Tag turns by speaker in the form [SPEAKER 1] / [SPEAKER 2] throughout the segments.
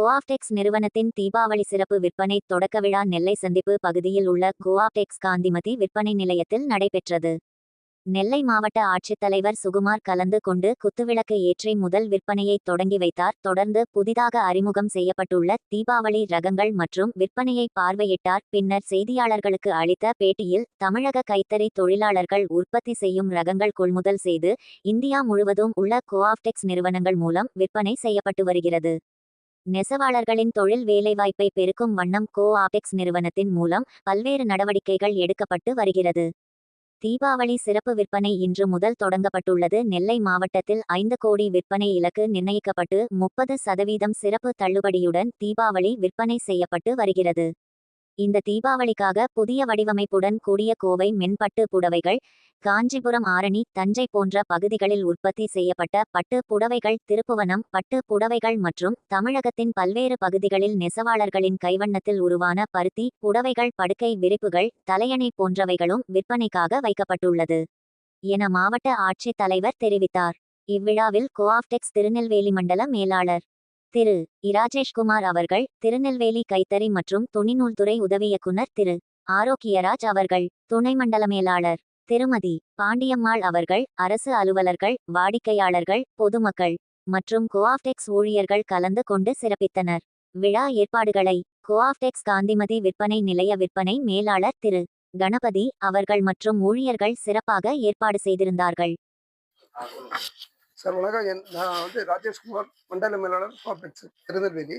[SPEAKER 1] கோஆப்டெக்ஸ் நிறுவனத்தின் தீபாவளி சிறப்பு விற்பனை தொடக்க விழா நெல்லை சந்திப்பு பகுதியில் உள்ள கோஆப்டெக்ஸ் காந்திமதி விற்பனை நிலையத்தில் நடைபெற்றது. நெல்லை மாவட்ட ஆட்சித்தலைவர் சுகுமார் கலந்து கொண்டு குத்துவிளக்கு ஏற்றி முதல் விற்பனையை தொடங்கி வைத்தார். தொடர்ந்து புதிதாக அறிமுகம் செய்யப்பட்டுள்ள தீபாவளி ரகங்கள் மற்றும் விற்பனையை பார்வையிட்டார். பின்னர் செய்தியாளர்களுக்கு அளித்த பேட்டியில் தமிழக கைத்தறி தொழிலாளர்கள் உற்பத்தி செய்யும் ரகங்கள் கொள்முதல் செய்து இந்தியா முழுவதும் உள்ள கோஆப்டெக்ஸ் நிறுவனங்கள் மூலம் விற்பனை செய்யப்பட்டு வருகிறது. நெசவாளர்களின் தொழில் வேலைவாய்ப்பை பெருக்கும் வண்ணம் கோ ஆபெக்ஸ் நிறுவனத்தின் மூலம் பல்வேறு நடவடிக்கைகள் எடுக்கப்பட்டு வருகிறது. தீபாவளி சிறப்பு விற்பனை இன்று முதல் தொடங்கப்பட்டுள்ளது. நெல்லை மாவட்டத்தில் ஐந்து கோடி விற்பனை இலக்கு நிர்ணயிக்கப்பட்டு முப்பது சதவீதம் சிறப்பு தள்ளுபடியுடன் தீபாவளி விற்பனை செய்யப்பட்டு வருகிறது. இந்த தீபாவளிக்காக புதிய வடிவமைப்புடன் கூடிய கோவை மென்பட்டு புடவைகள் காஞ்சிபுரம் ஆரணி தஞ்சை போன்ற பகுதிகளில் உற்பத்தி செய்யப்பட்ட பட்டு புடவைகள் திருப்புவனம் பட்டு புடவைகள் மற்றும் தமிழகத்தின் பல்வேறு பகுதிகளில் நெசவாளர்களின் கைவண்ணத்தில் உருவான பருத்தி புடவைகள் படுக்கை விரிப்புகள் தலையணை போன்றவைகளும் விற்பனைக்காக வைக்கப்பட்டுள்ளது என மாவட்ட ஆட்சித் தலைவர் தெரிவித்தார். இவ்விழாவில் கோஆப்டெக்ஸ் திருநெல்வேலி மண்டல மேலாளர் திரு. இராஜேஷ்குமார் அவர்கள் திருநெல்வேலி கைத்தறி மற்றும் துணிநூல்துறை உதவி இயக்குனர் திரு. ஆரோக்கியராஜ் அவர்கள் துணை மண்டல மேலாளர் திருமதி பாண்டியம்மாள் அவர்கள் அரசு அலுவலர்கள் வாடிக்கையாளர்கள் பொதுமக்கள் மற்றும் கோஆப்டெக்ஸ் ஊழியர்கள் கலந்து கொண்டு சிறப்பித்தனர். விழா ஏற்பாடுகளை கோஆப்டெக்ஸ் காந்திமதி விற்பனை நிலைய விற்பனை மேலாளர் திரு. கணபதி அவர்கள் மற்றும் ஊழியர்கள் சிறப்பாக ஏற்பாடு செய்திருந்தார்கள்.
[SPEAKER 2] சார் வணக்கம். என் நான் வந்து ராஜேஷ்குமார் மண்டல மேலாளர் கார்பரேட்ஸ் திருநெல்வேலி.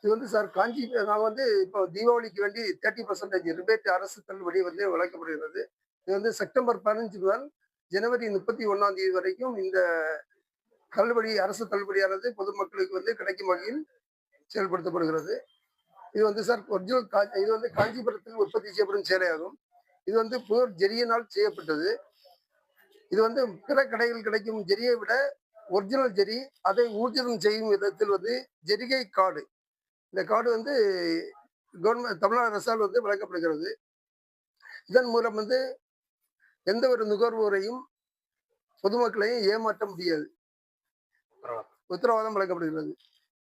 [SPEAKER 2] இது வந்து சார் காஞ்சி நான் வந்து இப்போ தீபாவளிக்கு வேண்டி தேர்ட்டி பர்சன்டேஜ் ரிபேட் அரசு தள்ளுபடி வந்து வழங்கப்படுகிறது. இது வந்து செப்டம்பர் பதினஞ்சு முதல் ஜனவரி முப்பத்தி ஒன்றாம் தேதி வரைக்கும் இந்த தள்ளுபடி அரசு தள்ளுபடியானது பொதுமக்களுக்கு வந்து கிடைக்கும் வகையில் செயல்படுத்தப்படுகிறது. இது வந்து சார் ஒரிஜினல் கா இது வந்து காஞ்சிபுரத்தில் உற்பத்தி செய்யப்படும் சேலையாகும். இது வந்து புவர் ஜெரியனால் செய்யப்பட்டது. இது வந்து பிற கடையில் கிடைக்கும் ஜெரியை விட ஒரிஜினல் ஜெரி அதை ஊர்ஜிதம் செய்யும் விதத்தில் வந்து ஜெரிகை கார்டு இந்த கார்டு வந்து கவர்மெண்ட் தமிழ்நாடு அரசால் வந்து வழங்கப்படுகிறது. இதன் மூலம் வந்து எந்த ஒரு நுகர்வோரையும் பொதுமக்களையும் ஏமாற்ற முடியாது. உத்தரவாதம் வழங்கப்படுகிறது.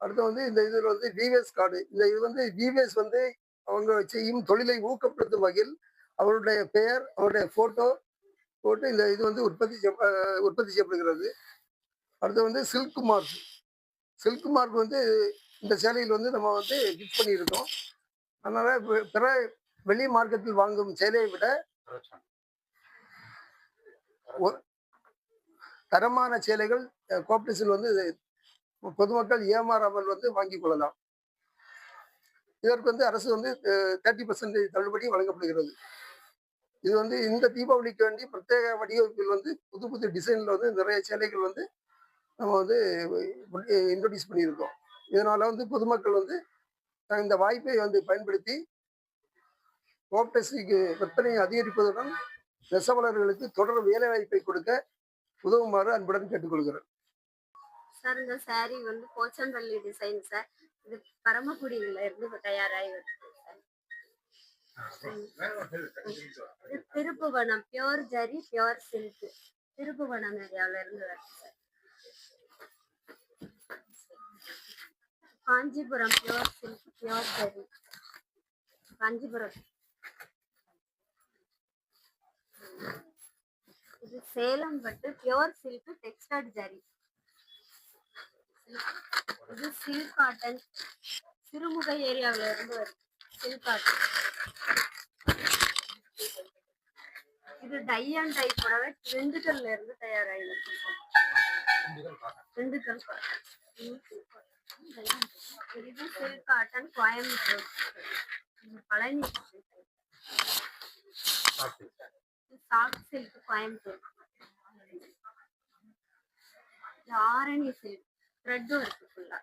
[SPEAKER 2] அடுத்து வந்து இந்த இதில் வந்து விவேஸ் கார்டு இந்த இது வந்து விவேஸ் வந்து அவங்க செய்யும் தொழிலை ஊக்கப்படுத்தும் வகையில் அவருடைய பெயர் அவருடைய போட்டோ போட்டு இந்த இது வந்து உற்பத்தி செய்ய உற்பத்தி செய்யப்படுகிறது. அடுத்து வந்து சில்க் மார்க். சில்க் மார்க் வந்து இந்த சேலையில் வந்து நம்ம வந்து ஃபிக்ஸ் பண்ணியிருக்கோம். அதனால் பிற- வெளி மார்க்கெட்டில் வாங்கும் சேலையை விட ஒ- தரமான சேலைகள் கோப்டஸில் வந்து பொதுமக்கள் ஏமாறாமல் வந்து வாங்கிக் கொள்ளலாம். இதற்கு வந்து அரசு வந்து தேர்ட்டி பர்சன்டேஜ் தள்ளுபடி வழங்கப்படுகிறது. இது வந்து இந்த தீபாவளிக்கு வேண்டி பிரத்யேக வடிவமைப்பில் வந்து புது புது டிசைன்ல வந்து நிறைய சேலைகள் வந்து நம்ம வந்து இன்ட்ரடியூஸ் பண்ணியிருக்கோம். இதனால வந்து பொதுமக்கள் வந்து இந்த வாய்ப்பை வந்து பயன்படுத்தி கோப்டஸிக்கு விற்பனையை அதிகரிப்பதுடன் நெசவாளர்களுக்கு தொடர் வேலை வாய்ப்பை கொடுக்க உதவுமாறு அன்புடன் கேட்டுக்கொள்கிறேன்.
[SPEAKER 3] சார் இந்த சாரி வந்து போச்சம்பள்ளி டிசைன் சார் இது பரமக்குடியில இருந்து தயாராகி வருது. Thiruppuvanam pure zari pure silk Thiruppuvanam ஏரியாவுல இருந்து வருது Kanchipuram pure silk pure zari. Kanchipuram. இது சேலம் பட்டு பியோர் சில்க் டெக்ஸ்டைல் ஜரி. இது சில்க் காட்டன் சிறுமுக ஏரியாவுல இருந்து வருது காட்டன் இது டை அண்ட் டை புடவை திண்டுக்கல்ல இருந்து தயாராகிருக்கு திண்டுக்கல் இது silk cotton Coimbatore. Palani soft silk Coimbatore. Arani silk. த்ரெட்டும் இருக்கு ஃபுல்லா